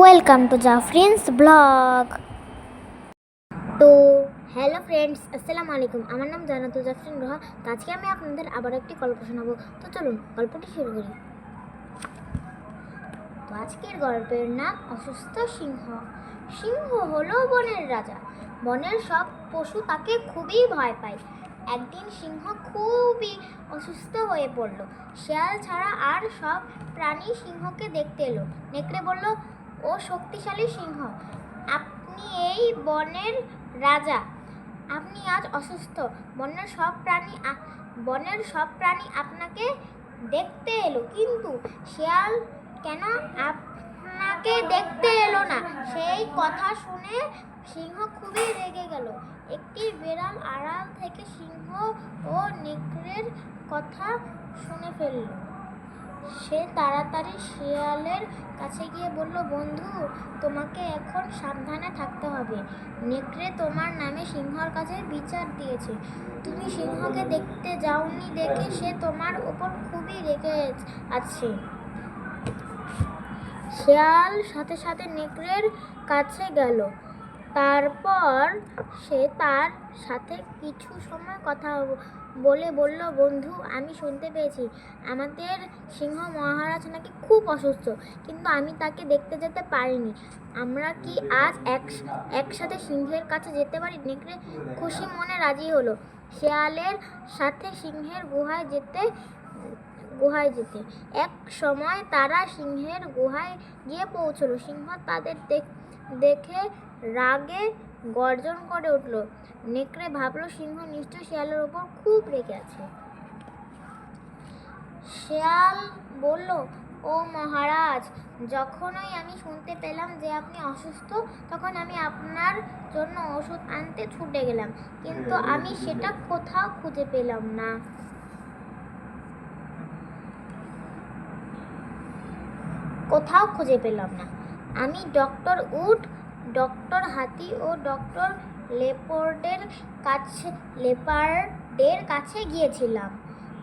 Welcome to Jafrin's blog তো hello friends আসসালামু আলাইকুম। আমার নাম জানাতু জাফরিন রোহা। আজকে আমি আপনাদের আবার একটি গল্প শোনাবো। তো চলুন, গল্পটি শুরু করি। তো আজকের গল্পের নাম অসুস্থ সিংহ। সিংহ হলো বনের রাজা। বনের সব পশু তাকে খুবই ভয় পায়। একদিন সিংহ খুবই অসুস্থ হয়ে পড়ল। শেয়াল ছাড়া আর সব প্রাণী সিংহকে দেখতে এলো। নেকড়ে বলল ও শক্তিশালী সিংহ। আপনি এই বনের রাজা। আপনি আজ অসুস্থ। বনের সব প্রাণী বনের সব প্রাণী আপনাকে দেখতে এলো। কিন্তু শেয়াল কেন আপনাকে দেখতে এলো না? সেই কথা শুনে সিংহ খুবই রেগে গেল। একটি বেড়াল আড়াল থেকে সিংহ ও নেকড়ের কথা শুনে ফেলল। সে তাড়াতাড়ি শিয়ালের কাছে গিয়ে বলল, বন্ধু, তোমাকে এখন সাবধানে থাকতে হবে। নেকড়ে তোমার নামে সিংহর কাছে বিচার দিয়েছে। তুমি সিংহকে দেখতে যাওনি দেখে সে তোমার ওপর খুবই রেগে আছে। শিয়াল সাথে সাথে নেকড়ের কাছে গেল। তারপর সে তার সাথে কিছু সময় কথা বলে বলল, বন্ধু, আমি শুনতে পেয়েছি। আমাদের সিংহ মহারাজ নাকি খুব অসুস্থ, কিন্তু আমি তাকে দেখতে যেতে পারিনি। আমরা কি আজ এক, একসাথে সিংহের কাছে যেতে পারি? নেকড়ে খুশি মনে রাজি হলো। শেয়ালের সাথে সিংহের গুহায় যেতে গুহায় যেতে। এক সময় তারা সিংহের গুহায় গিয়ে পৌঁছলো। সিংহ তাদের দেখ- দেখে রাগে গর্জন করে উঠল। নেকড়ে ভাবলো, সিংহ নিশ্চয় শিয়ালের ওপর খুব রেগে আছে। শিয়াল বলল, ও মহারাজ, যখনই আমি শুনতে পেলাম যে আপনি অসুস্থ, তখন আমি আপনার জন্য ওষুধ আনতে ছুটে গেলাম। কিন্তু আমি সেটা কোথাও খুঁজে পেলাম না। কোথাও খুঁজে পেলাম না। আমি ডক্টর উড ডক্টর হাতি ও ডক্টর লেপার্ডের কাছে লেপার্ডের কাছে গিয়েছিলাম।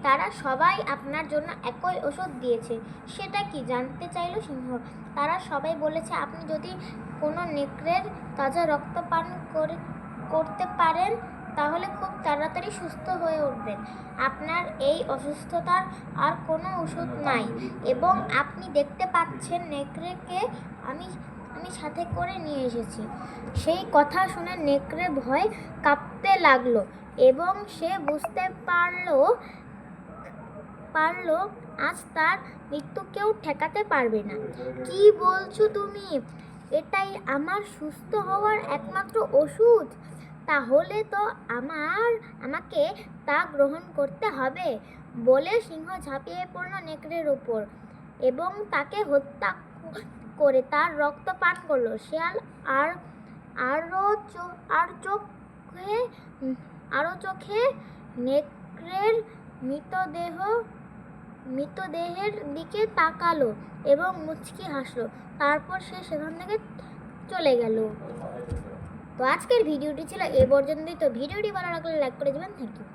তারা সবাই আপনার জন্য একই ওষুধ দিয়েছে। সেটা কি জানতে চাইলো সিংহ। তারা সবাই বলেছে, আপনি যদি কোনো নেকড়ের তাজা রক্ত পান করে করতে পারেন, তাহলে খুব তাড়াতাড়ি সুস্থ হয়ে উঠবেন। আপনার এই অসুস্থতার আর কোনো ওষুধ নাই। এবং আপনি দেখতে পাচ্ছেন নেকড়েকে আমি আমি সাথে করে নিয়ে এসেছি। সেই কথা শুনে নেকড়ে ভয় কাঁপতে লাগল এবং সে বুঝতে পারল, পারল আজ তার মৃত্যু কেউ ঠেকাতে পারবে না। কি বলছো তুমি? এটাই আমার সুস্থ হওয়ার একমাত্র ওষুধ। তাহলে তো আমার, আমাকে তা গ্রহণ করতে হবে বলে সিংহ ঝাঁপিয়ে পড়ল নেকড়ের উপর এবং তাকে হত্যা করে তার রক্ত পান করল। শিয়াল আর আরও আর চোখে আরও চোখে নেকড়ের মৃতদেহ, মৃতদেহের দিকে তাকালো এবং মুচকি হাসলো। তারপর সে সেখান থেকে চলে গেল। তো আজকের ভিডিওটি ছিল এ পর্যন্তই। তো ভিডিওটি ভালো লাগলে লাইক করে দেবেন। Thank you.